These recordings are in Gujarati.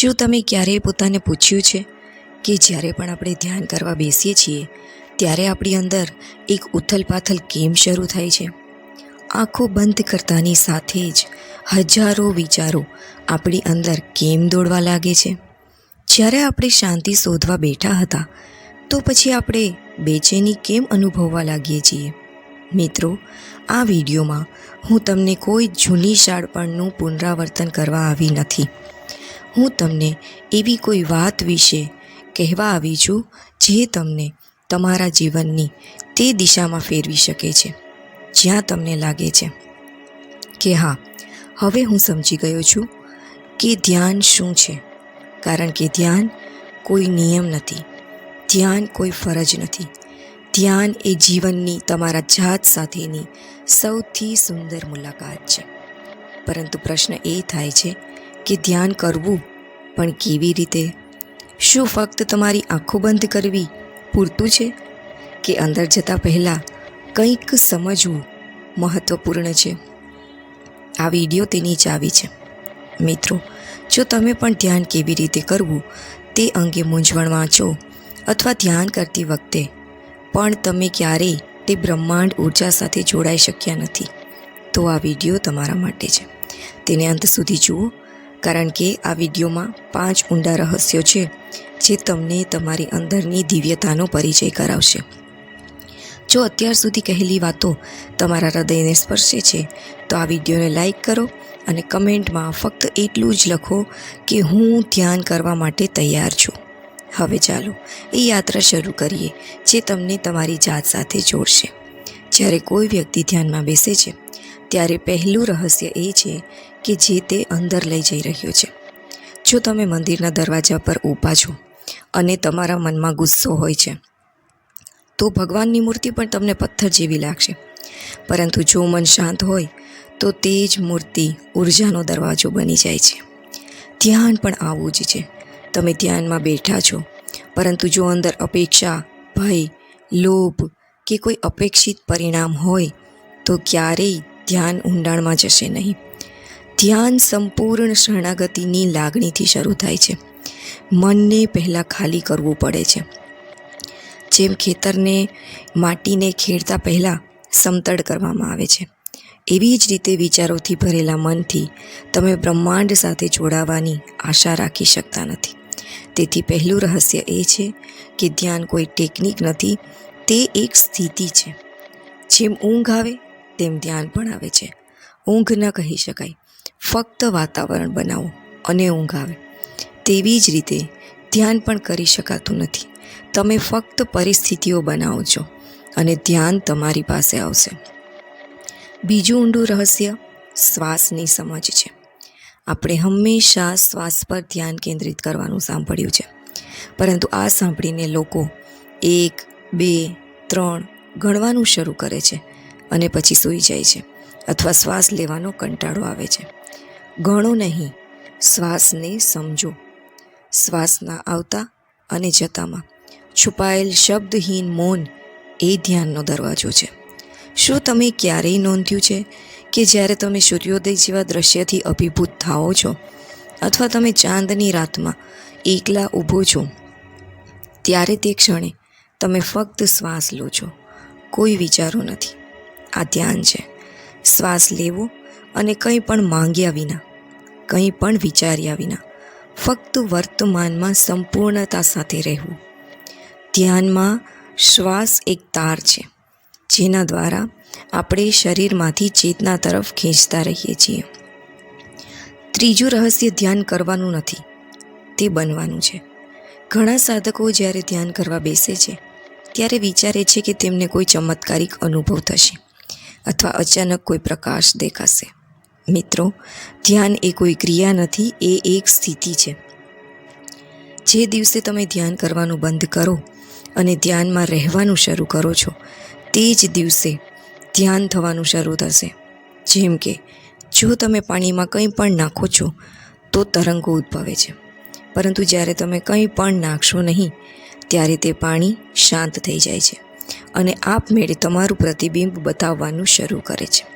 શું તમે ક્યારેય પોતાને પૂછ્યું છે કે જ્યારે પણ આપણે ધ્યાન કરવા બેસીએ છીએ, ત્યારે આપણી અંદર એક ઉથલપાથલ કેમ શરૂ થાય છે? આંખો બંધ કરતાની સાથે જ હજારો વિચારો આપણી અંદર કેમ દોડવા લાગે છે? જ્યારે આપણે શાંતિ શોધવા બેઠા હતા, તો પછી આપણે બેચેની કેમ અનુભવવા લાગીએ છીએ? મિત્રો, આ વિડીયોમાં હું તમને કોઈ જૂની શાળપણનું પુનરાવર્તન કરવા આવી નથી. હું તમને એવી કોઈ વાત વિશે કહેવા આવી છું, જે તમને તમારા જીવનની તે દિશામાં ફેરવી શકે છે, જ્યાં તમને લાગે છે કે હા, હવે હું સમજી ગયો છું કે ધ્યાન શું છે. કારણ કે ધ્યાન કોઈ નિયમ નથી, ધ્યાન કોઈ ફરજ નથી. ધ્યાન એ જીવનની તમારા જાત સાથેની સૌથી સુંદર મુલાકાત છે. પરંતુ પ્રશ્ન એ થાય છે કે ધ્યાન કરવું? પણ કેવી રીતે? શું ફક્ત તમારી આંખો બંધ કરવી પૂરતું છે? કે અંદર જતાં પહેલાં કંઈક સમજવું મહત્ત્વપૂર્ણ છે? આ વીડિયો તેની ચાવી છે. મિત્રો, જો તમે પણ ધ્યાન કેવી રીતે કરવું તે અંગે મૂંઝવણમાં છો અથવા ધ્યાન કરતી વખતે, પણ તમે ક્યારેય તે બ્રહ્માંડ ઊર્જા સાથે જોડાઈ શક્યા નથી, તો આ વીડિયો તમારા માટે છે. તેને અંત સુધી જુઓ કારણ કે આ વિડીયોમાં પાંચ ઊંડા રહસ્યો છે, જે તમને તમારી અંદરની દિવ્યતાનો પરિચય કરાવશે. જો અત્યાર સુધી કહેલી વાતો તમારા હૃદયને સ્પર્શે છે, તો આ વિડીયોને લાઈક કરો અને કમેન્ટમાં ફક્ત એટલું જ લખો કે હું ધ્યાન કરવા માટે તૈયાર છું. હવે ચાલો એ યાત્રા શરૂ કરીએ, જે તમને તમારી જાત સાથે જોડશે. જ્યારે કોઈ વ્યક્તિ ધ્યાનમાં બેસે છે, ત્યારે પહેલું રહસ્ય એ છે કે જે તે અંદર લઈ જઈ રહ્યો છે. જો તમે મંદિરના દરવાજા પર ઊભા છો અને તમારા મનમાં ગુસ્સો હોય છે, તો ભગવાનની મૂર્તિ પણ તમને પથ્થર જેવી લાગશે. પરંતુ જો મન શાંત હોય, તો તે જ મૂર્તિ ઉર્જાનો દરવાજો બની જાય છે. ધ્યાન પણ આવું જ છે. તમે ધ્યાનમાં બેઠા છો, પરંતુ જો અંદર અપેક્ષા, ભય, લોભ કે કોઈ અપેક્ષિત પરિણામ હોય, તો ક્યારેય ધ્યાન ઊંડાણમાં જશે નહીં. ધ્યાન સંપૂર્ણ શરણાગતિની લાગણીથી શરૂ થાય છે. મનને પહેલાં ખાલી કરવું પડે છે. જેમ ખેતરને માટીને ખેડતા પહેલાં સમતળ કરવામાં આવે છે. એવી જ રીતે વિચારોથી ભરેલા મનથી તમે બ્રહ્માંડ સાથે જોડાવાની આશા રાખી શકતા નથી. તેથી પહેલું રહસ્ય એ છે કે ધ્યાન કોઈ ટેકનિક નથી, તે એક સ્થિતિ છે. જેમ ઊંઘ આવે, તેમ ધ્યાન પણ આવે છે. ઊંઘ ન કહી શકાય. ફક્ત વાતાવરણ બનાવો અને ઊંઘ આવે તેવી જ રીતે ધ્યાન પણ કરી શકાતું નથી. તમે ફક્ત પરિસ્થિતિઓ બનાવો છો અને ધ્યાન તમારી પાસે આવશે. બીજું ઊંડું રહસ્ય શ્વાસની સમજ છે. આપણે હંમેશા શ્વાસ પર ધ્યાન કેન્દ્રિત કરવાનું સાંભળ્યું છે. પરંતુ આ સાંભળીને લોકો એક, બે, ત્રણ ગણવાનું શરૂ કરે છે અને પછી સૂઈ જાય છે અથવા શ્વાસ લેવાનો કંટાળો આવે છે. ગણો નહીં, શ્વાસને સમજો. શ્વાસના આવતા અને જતામાં છુપાયેલ શબ્દહીન મૌન એ ધ્યાનનો દરવાજો છે. શું તમે ક્યારેય નોંધ્યું છે કે જ્યારે તમે સૂર્યોદય જેવા દ્રશ્યથી અભિભૂત થાઓ છો અથવા તમે ચાંદની રાતમાં એકલા ઊભો છો, ત્યારે તે ક્ષણે તમે ફક્ત શ્વાસ લો છો? કોઈ વિચારો નથી. આ ધ્યાન છે. શ્વાસ લેવો અને કંઈ પણ માંગ્યા વિના કંઈ પણ વિચાર્યા વિના ફક્ત વર્તમાનમાં સંપૂર્ણતા સાથે રહેવું. ધ્યાનમાં શ્વાસ એક તાર છે, જેના દ્વારા આપણે શરીરમાંથી ચેતના તરફ ખેંચતા રહીએ છીએ. ત્રીજું રહસ્ય ધ્યાન કરવાનું નથી, તે બનવાનું છે. ઘણા સાધકો જ્યારે ધ્યાન કરવા બેસે છે, ત્યારે વિચારે છે કે તેમને કોઈ ચમત્કારિક અનુભવ થશે અથવા અચાનક કોઈ પ્રકાશ દેખાશે. મિત્રો, ધ્યાન એ કોઈ ક્રિયા નથી, એ એક સ્થિતિ છે. જે દિવસે તમે ધ્યાન કરવાનું બંધ કરો અને ધ્યાનમાં રહેવાનું શરૂ કરો છો, તે જ દિવસે ધ્યાન થવાનું શરૂ થશે. જેમ કે, જો તમે પાણીમાં કંઈ પણ નાખો છો, તો તરંગો ઉદ્ભવે છે. પરંતુ જ્યારે તમે કંઈ પણ નાખશો નહીં, ત્યારે તે પાણી શાંત થઈ જાય છે અને આપમેળે તમારું પ્રતિબિંબ બતાવવાનું શરૂ કરે છે.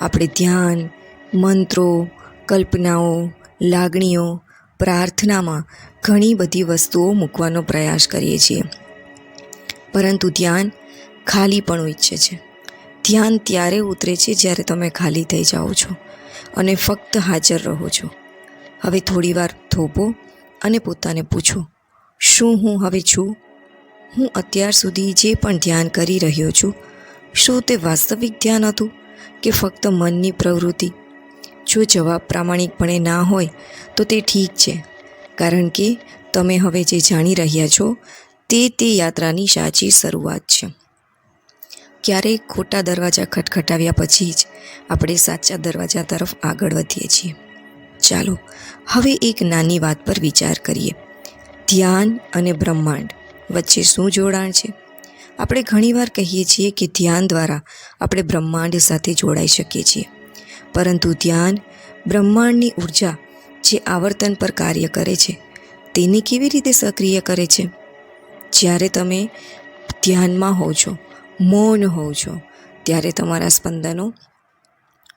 આપણે ધ્યાન મંત્રો, કલ્પનાઓ, લાગણીઓ, પ્રાર્થનામાં ઘણી બધી વસ્તુઓ મૂકવાનો પ્રયાસ કરીએ છીએ. પરંતુ ધ્યાન ખાલી પણ ઈચ્છે છે. ધ્યાન ત્યારે ઉતરે છે જ્યારે તમે ખાલી થઈ જાઓ છો અને ફક્ત હાજર રહો છો. હવે થોડીવાર થોભો અને પોતાને પૂછો, શું હું હવે છું? હું અત્યાર સુધી જે પણ ધ્યાન કરી રહ્યો છું, શું તે વાસ્તવિક ધ્યાન હતું કે ફક્ત મનની પ્રવૃત્તિ જો જવાબ પ્રામાણિકપણે ના હોય, તો તે ઠીક છે. કારણ કે તમે હવે જે જાણી રહ્યા છો, તે તે યાત્રાની સાચી શરૂઆત છે. ક્યારેક ખોટા દરવાજા ખટખટાવ્યા પછી જ આપણે સાચા દરવાજા તરફ આગળ વધીએ છીએ. ચાલો, હવે એક નાની વાત પર વિચાર કરીએ. ધ્યાન અને બ્રહ્માંડ વચ્ચે શું જોડાણ છે? આપણે ઘણીવાર કહીએ છીએ કે ધ્યાન દ્વારા આપણે બ્રહ્માંડ સાથે જોડાઈ શકીએ છીએ. પરંતુ ધ્યાન બ્રહ્માંડની ઊર્જા જે આવર્તન પર કાર્ય કરે છે, તેને કેવી રીતે સક્રિય કરે છે? જ્યારે તમે ધ્યાનમાં હોવ છો, મૌન હોવ છો, ત્યારે તમારા સ્પંદનો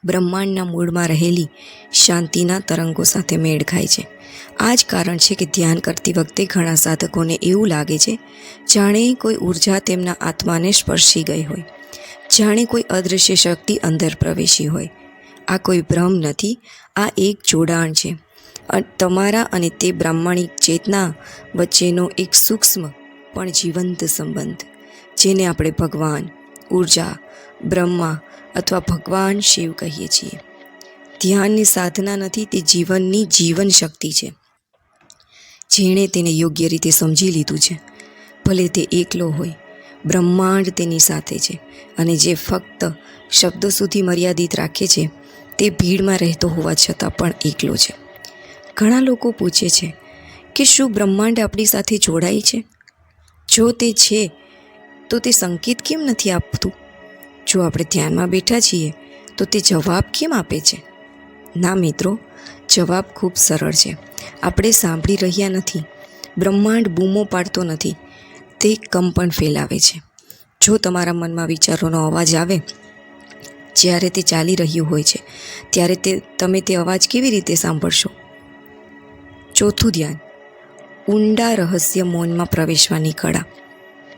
બ્રહ્માંડના મૂળમાં રહેલી શાંતિના તરંગો સાથે મેળ ખાય છે. આ જ કારણ છે કે ધ્યાન કરતી વખતે ઘણા સાધકોને એવું લાગે છે, જાણે કોઈ ઊર્જા તેમના આત્માને સ્પર્શી ગઈ હોય, જાણે કોઈ અદૃશ્ય શક્તિ અંદર પ્રવેશી હોય. આ કોઈ ભ્રમ નથી, આ એક જોડાણ છે. તમારા અને તે બ્રાહ્મણિક ચેતના વચ્ચેનો એક સૂક્ષ્મ પણ જીવંત સંબંધ, જેને આપણે ભગવાન, ઊર્જા, બ્રહ્મા અથવા ભગવાન શિવ કહીએ છીએ. ધ્યાનની સાધના નથી, તે જીવનની જીવન શક્તિ છે. જેણે તેને યોગ્ય રીતે સમજી લીધું છે. ભલે તે એકલો હોય, બ્રહ્માંડ તેની સાથે છે અને જે ફક્ત શબ્દો સુધી મર્યાદિત રાખે છે તે ભીડમાં રહેતો હોવા છતાં પણ એકલો છે. ઘણા લોકો પૂછે છે કે શું બ્રહ્માંડ આપણી સાથે જોડાય છે? જો તે છે, તો તે સંકેત કેમ નથી આપતું? જો આપણે ધ્યાનમાં બેઠા છીએ, તો તે જવાબ કેમ આપે છે? ના મિત્રો, જવાબ ખૂબ સરળ છે. આપણે સાંભળી રહ્યા નથી. બ્રહ્માંડ બૂમો પાડતો નથી. તે કંપન ફેલાવે છે. જો તમારા મનમાં વિચારોનો અવાજ આવે જ્યારે તે ચાલી રહ્યું હોય છે, ત્યારે તે, તમે તે અવાજ કેવી રીતે સાંભળશો? ચોથું ધ્યાન. ઊંડા રહસ્ય મૌનમાં પ્રવેશવાની કળા.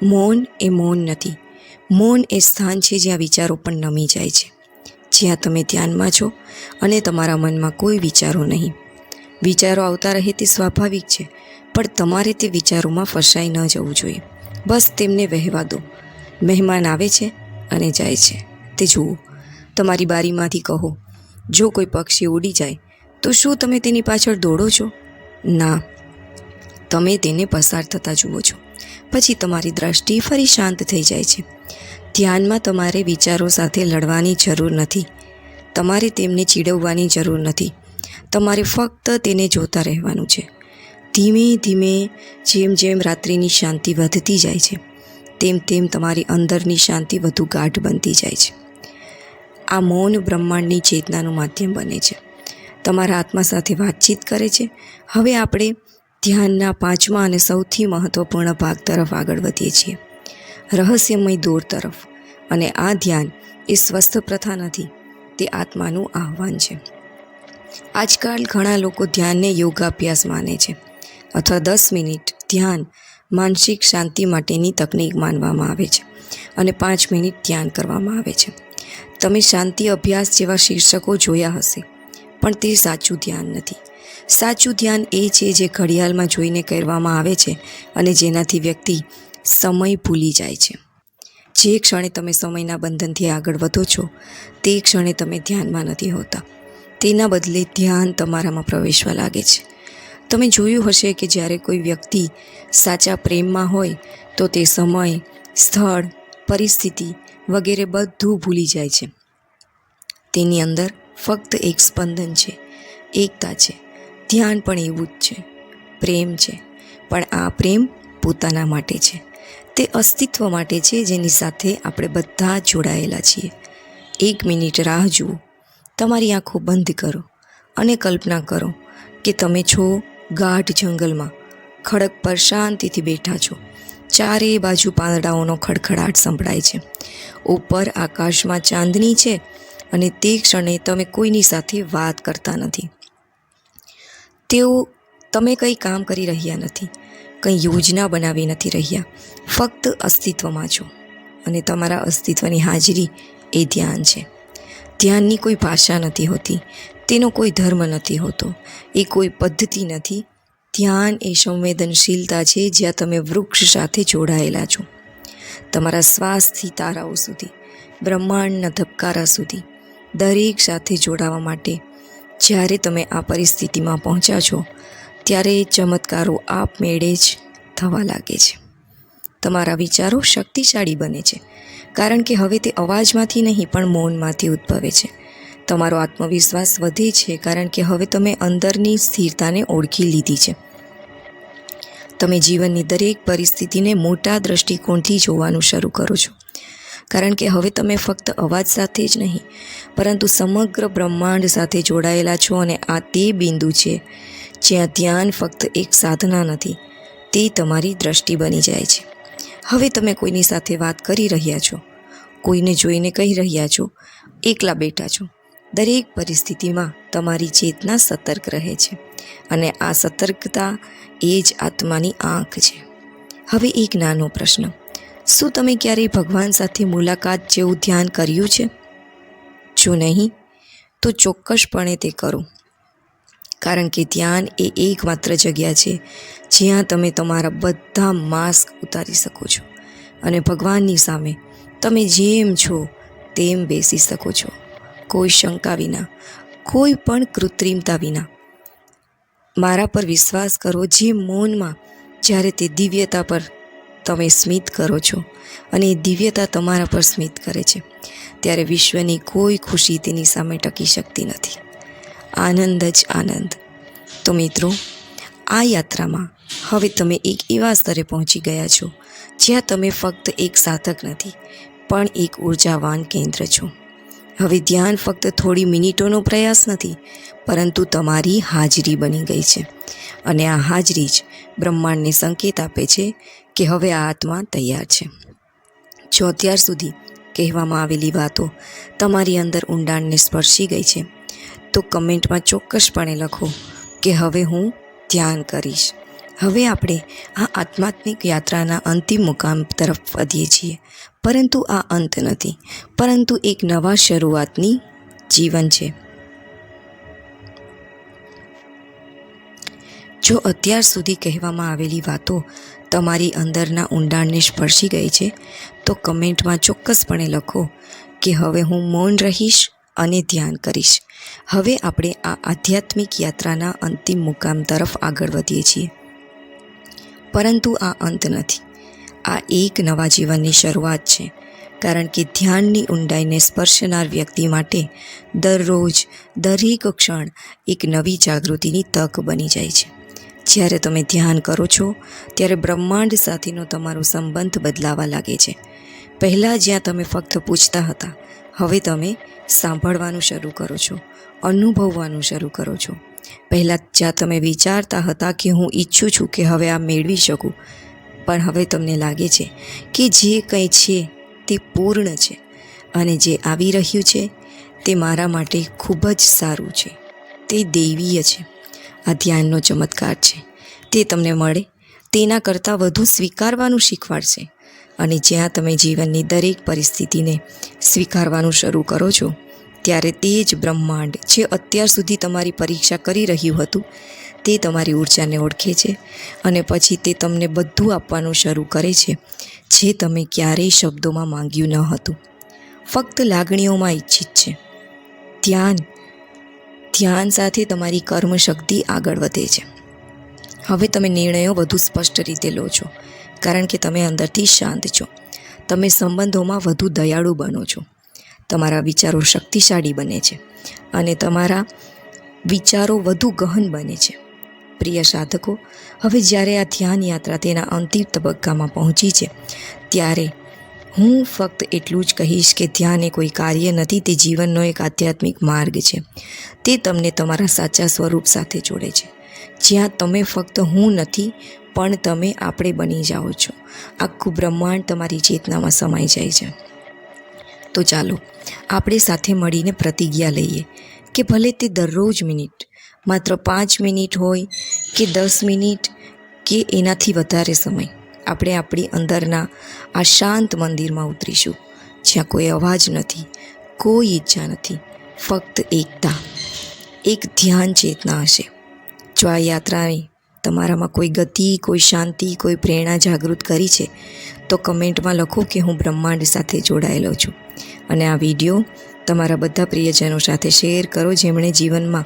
મૌન એ મૌન નથી. મૌન એ સ્થાન છે જ્યાં વિચારો પણ નમી જાય છે. જ્યાં તમે ધ્યાનમાં છો અને તમારા મનમાં કોઈ વિચારો નહીં. વિચારો આવતા રહે તે સ્વાભાવિક છે, પણ તમારે તે વિચારોમાં ફસાઈ ન જવું જોઈએ. બસ તેમને વહેવા દો. મહેમાન આવે છે અને જાય છે. તે જુઓ. તમારી બારીમાંથી કહો. જો કોઈ પક્ષી ઉડી જાય, તો શું તમે તેની પાછળ દોડો છો? ના. તમે તેને પસાર થતાં જુઓ છો. પછી તમારી દ્રષ્ટિ ફરી શાંત થઈ જાય છે. ધ્યાનમાં તમારે વિચારો સાથે લડવાની જરૂર નથી. તમારે તેમને ચીડવવાની જરૂર નથી. તમારે ફક્ત તેને જોતા રહેવાનું છે. ધીમે ધીમે જેમ જેમ રાત્રિની શાંતિ વધતી જાય છે, તેમ તેમ તમારી અંદરની શાંતિ વધુ ગાઢ બનતી જાય છે. આ મૌન બ્રહ્માંડની ચેતનાનું માધ્યમ બને છે. તમારા આત્મા સાથે વાતચીત કરે છે. હવે આપણે ધ્યાનના પાંચમા અને સૌથી મહત્ત્વપૂર્ણ ભાગ તરફ આગળ વધીએ છીએ. રહસ્યમય દોર તરફ. અને આ ધ્યાન એ સ્વસ્થ પ્રથા નથી તે આત્માનું આહ્વાન છે. આજકાલ ઘણા લોકો ધ્યાનને યોગાભ્યાસ માને છે. અથવા દસ મિનિટ ધ્યાન માનસિક શાંતિ માટેની તકનીક માનવામાં આવે છે. અને પાંચ મિનિટ ધ્યાન કરવામાં આવે છે. તમે શાંતિ અભ્યાસ જેવા શીર્ષકો જોયા હશે. પણ તે સાચું ધ્યાન નથી. સાચું ધ્યાન એ છે જે ઘડિયાળમાં જોઈને કરવામાં આવે છે અને જેનાથી વ્યક્તિ સમય ભૂલી જાય છે. જે ક્ષણે તમે સમયના બંધનથી આગળ વધો છો, તે ક્ષણે તમે ધ્યાનમાં નથી હોતા. તેના બદલે ધ્યાન તમારામાં પ્રવેશવા લાગે છે. તમે જોયું હશે કે જ્યારે કોઈ વ્યક્તિ સાચા પ્રેમમાં હોય, તો તે સમય, સ્થળ, પરિસ્થિતિ વગેરે બધું ભૂલી જાય છે. તેની અંદર ફક્ત એક સ્પંદન છે, એકતા છે, ધ્યાન પણ એવું જ છે, પ્રેમ છે. પણ આ પ્રેમ પોતાના માટે છે. તે અસ્તિત્વ માટે છે જેની સાથે આપણે બધા જોડાયેલા છીએ. એક મિનિટ રાહ જુઓ. તમારી આંખો બંધ કરો અને કલ્પના કરો કે તમે છો ગાઢ જંગલમાં, ખડક પર શાંતિથી બેઠા છો. ચારે બાજુ પાંદડાઓનો ખડખડાટ સંભળાય છે. ઉપર આકાશમાં ચાંદની છે અને તે ક્ષણે તમે કોઈની સાથે વાત કરતા નથી. તેઓ તમે કંઈ કામ કરી રહ્યા નથી. કંઈ યોજના બનાવી નથી રહ્યા. ફક્ત અસ્તિત્વમાં છો અને તમારા અસ્તિત્વની હાજરી એ ધ્યાન છે. ધ્યાનની કોઈ ભાષા નથી હોતી. તેનો કોઈ ધર્મ નથી હોતો. એ કોઈ પદ્ધતિ નથી ધ્યાન એ સંવેદનશીલતા છે જ્યાં તમે વૃક્ષ સાથે જોડાયેલા છો. તમારા શ્વાસથી તારાઓ સુધી, બ્રહ્માંડના ધબકારા સુધી, દરેક સાથે જોડાવા માટે જ્યારે તમે આ પરિસ્થિતિમાં પહોંચ્યા છો, ત્યારે ચમત્કારો આપમેળે જ થવા લાગે છે. તમારા વિચારો શક્તિશાળી બને છે, કારણ કે હવે તે અવાજમાંથી નહીં, પણ મૌનમાંથી ઉદ્ભવે છે. તમારો આત્મવિશ્વાસ વધે છે, કારણ કે હવે તમે અંદરની સ્થિરતાને ઓળખી લીધી છે. તમે જીવનની દરેક પરિસ્થિતિને મોટા દૃષ્ટિકોણથી જોવાનું શરૂ કરો છો. કારણ કે હવે તમે ફક્ત અવાજ સાથે જ નહીં, પરંતુ સમગ્ર બ્રહ્માંડ સાથે જોડાયેલા છો અને આ તે બિંદુ છે જ્યાં ધ્યાન ફક્ત એક સાધના નથી, તે તમારી દ્રષ્ટિ બની જાય છે. હવે તમે કોઈની સાથે વાત કરી રહ્યા છો, કોઈને જોઈને કહી રહ્યા છો, એકલા બેઠા છો દરેક પરિસ્થિતિમાં તમારી ચેતના સતર્ક રહે છે અને આ સતર્કતા એ જ આત્માની આંખ છે. હવે એક નાનો પ્રશ્ન. શું તમે ક્યારેય ભગવાન સાથે મુલાકાત જેવું ધ્યાન કર્યું છે? જો નહીં, તો ચોક્કસપણે તે કરો. કારણ કે ધ્યાન એ એકમાત્ર જગ્યા છે જ્યાં તમે તમારા બધા માસ્ક ઉતારી શકો છો અને ભગવાનની સામે તમે જેમ છો તેમ બેસી શકો છો. કોઈ શંકા વિના, કોઈ પણ કૃત્રિમતા વિના. મારા પર વિશ્વાસ કરો જે મૌનમાં જ્યારે તે દિવ્યતા પર તમે સ્મિત કરો છો અને એ દિવ્યતા તમારા પર સ્મિત કરે છે, ત્યારે વિશ્વની કોઈ ખુશી તેની સામે ટકી શકતી નથી. આનંદ જ આનંદ. તો મિત્રો, આ યાત્રામાં હવે તમે એક એવા સ્તરે પહોંચી ગયા છો જ્યાં તમે ફક્ત એક સાધક નથી, પણ એક ઉર્જાવાન કેન્દ્ર છો. હવે ધ્યાન ફક્ત થોડી મિનિટોનો પ્રયાસ નથી, પરંતુ તમારી હાજરી બની ગઈ છે. અને આ હાજરી જ બ્રહ્માંડને સંકેત આપે છે કે હવે આ આત્મા તૈયાર છે. જો અત્યાર સુધી કહેવામાં આવેલી વાતો તમારી અંદર ઊંડાણને સ્પર્શી ગઈ છે, તો કમેન્ટમાં ચોક્કસપણે લખો કે હવે હું ધ્યાન કરીશ. હવે આપણે આ આત્માત્મિક યાત્રાના અંતિમ મુકામ તરફ વધીએ છીએ. પરંતુ આ અંત નથી. પરંતુ એક નવા શરૂઆતની જીવન છે. જો અત્યાર સુધી કહેવામાં આવેલી વાતો તમારી અંદરના ઊંડાણને સ્પર્શી ગઈ છે, તો કમેન્ટમાં ચોક્કસપણે લખો કે હવે હું મૌન રહીશ અને ધ્યાન કરીશ. હવે આપણે આ આધ્યાત્મિક યાત્રાના અંતિમ મુકામ તરફ આગળ વધીએ છીએ. પરંતુ આ અંત નથી. આ એક નવા જીવનની શરૂઆત છે, કારણ કે ધ્યાનની ઊંડાઈને સ્પર્શનાર વ્યક્તિ માટે દરરોજ, દરેક ક્ષણ એક નવી જાગૃતિની તક બની જાય છે. જ્યારે તમે ધ્યાન કરો છો, ત્યારે બ્રહ્માંડ સાથેનો તમારો સંબંધ બદલાવા લાગે છે. પહેલાં જ્યાં તમે ફક્ત પૂછતા હતા, હવે તમે સાંભળવાનું શરૂ કરો છો, અનુભવવાનું શરૂ કરો છો. પહેલાં જ્યાં તમે વિચારતા હતા કે હું ઈચ્છું છું કે હવે આ મેળવી શકું, પણ હવે તમને લાગે છે કે જે કંઈ છે તે પૂર્ણ છે અને જે આવી રહ્યું છે તે મારા માટે ખૂબ જ સારું છે. તે દૈવીય છે. આ ધ્યાનનો ચમત્કાર છે. તે તમને મળે, તેના કરતાં વધુ સ્વીકારવાનું શીખવાડશે. અને જ્યાં તમે જીવનની દરેક પરિસ્થિતિને સ્વીકારવાનું શરૂ કરો છો ત્યારે તે જ બ્રહ્માંડ જે અત્યાર સુધી તમારી પરીક્ષા કરી રહ્યું હતું, તે તમારી ઉર્જાને ઓળખે છે અને પછી તે તમને બધું આપવાનું શરૂ કરે છે, જે તમે ક્યારેય શબ્દોમાં માંગ્યું ન હતું. ફક્ત લાગણીઓમાં ઈચ્છિત છે. ધ્યાન ધ્યાન સાથે તમારી કર્મ શક્તિ આગળ વધે છે. હવે તમે નિર્ણયો વધુ સ્પષ્ટ રીતે લો છો, કારણ કે તમે અંદરથી શાંત છો. તમે સંબંધોમાં વધુ દયાળુ બનો છો. તમારા વિચારો શક્તિશાળી બને છે અને તમારા વિચારો વધુ ગહન બને છે. પ્રિય સાધકો, હવે જ્યારે આ ધ્યાન યાત્રા તેના અંતિમ તબક્કામાં પહોંચી છે, ત્યારે હું ફક્ત એટલું જ કહીશ કે ધ્યાન એ કોઈ કાર્ય નથી, તે જીવનનો એક આધ્યાત્મિક માર્ગ છે. તે તમને તમારા સાચા સ્વરૂપ સાથે જોડે છે. જ્યાં તમે ફક્ત હું નથી, પણ તમે આપણે બની જાઓ છો. આખું બ્રહ્માંડ તમારી ચેતનામાં સમાઈ જાય છે. તો ચાલો આપણે સાથે મળીને પ્રતિજ્ઞા લઈએ કે ભલે તે દરરોજ મિનિટ, માત્ર પાંચ મિનિટ હોય કે દસ મિનિટ કે એનાથી વધારે સમય, આપણે આપણી અંદરના આ શાંત મંદિરમાં ઉતરીશું. જ્યાં કોઈ અવાજ નથી, કોઈ ઈચ્છા નથી, ફક્ત એકતા, એક ધ્યાન ચેતના હશે. જો આ યાત્રાએ તમારામાં કોઈ ગતિ, કોઈ શાંતિ, કોઈ પ્રેરણા જાગૃત કરી છે, તો કમેન્ટમાં લખો કે હું બ્રહ્માંડ સાથે જોડાયેલો છું. અને આ વીડિયો તમારા બધા પ્રિયજનો સાથે શેર કરો જેમણે જીવનમાં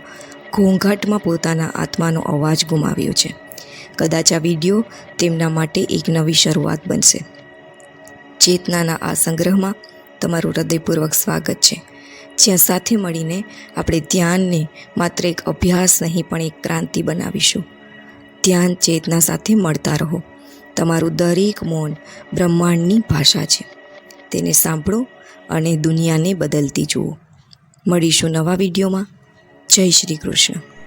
ઘોંઘાટમાં પોતાના આત્માનો અવાજ ગુમાવ્યો છે. કદાચ આ વીડિયો તેમના માટે એક નવી શરૂઆત બનશે. ચેતનાના આ સંગ્રહમાં તમારું હૃદયપૂર્વક સ્વાગત છે. જ્યાં સાથે મળીને આપણે ધ્યાનને માત્ર એક અભ્યાસ નહીં, પણ એક ક્રાંતિ બનાવીશું. ધ્યાન, ચેતના સાથે મળતા રહો. તમારું દરેક મૌન બ્રહ્માંડની ભાષા છે. તેને સાંભળો અને દુનિયાને બદલતી જુઓ. મળીશું નવા વિડીયોમાં. જય શ્રી કૃષ્ણ.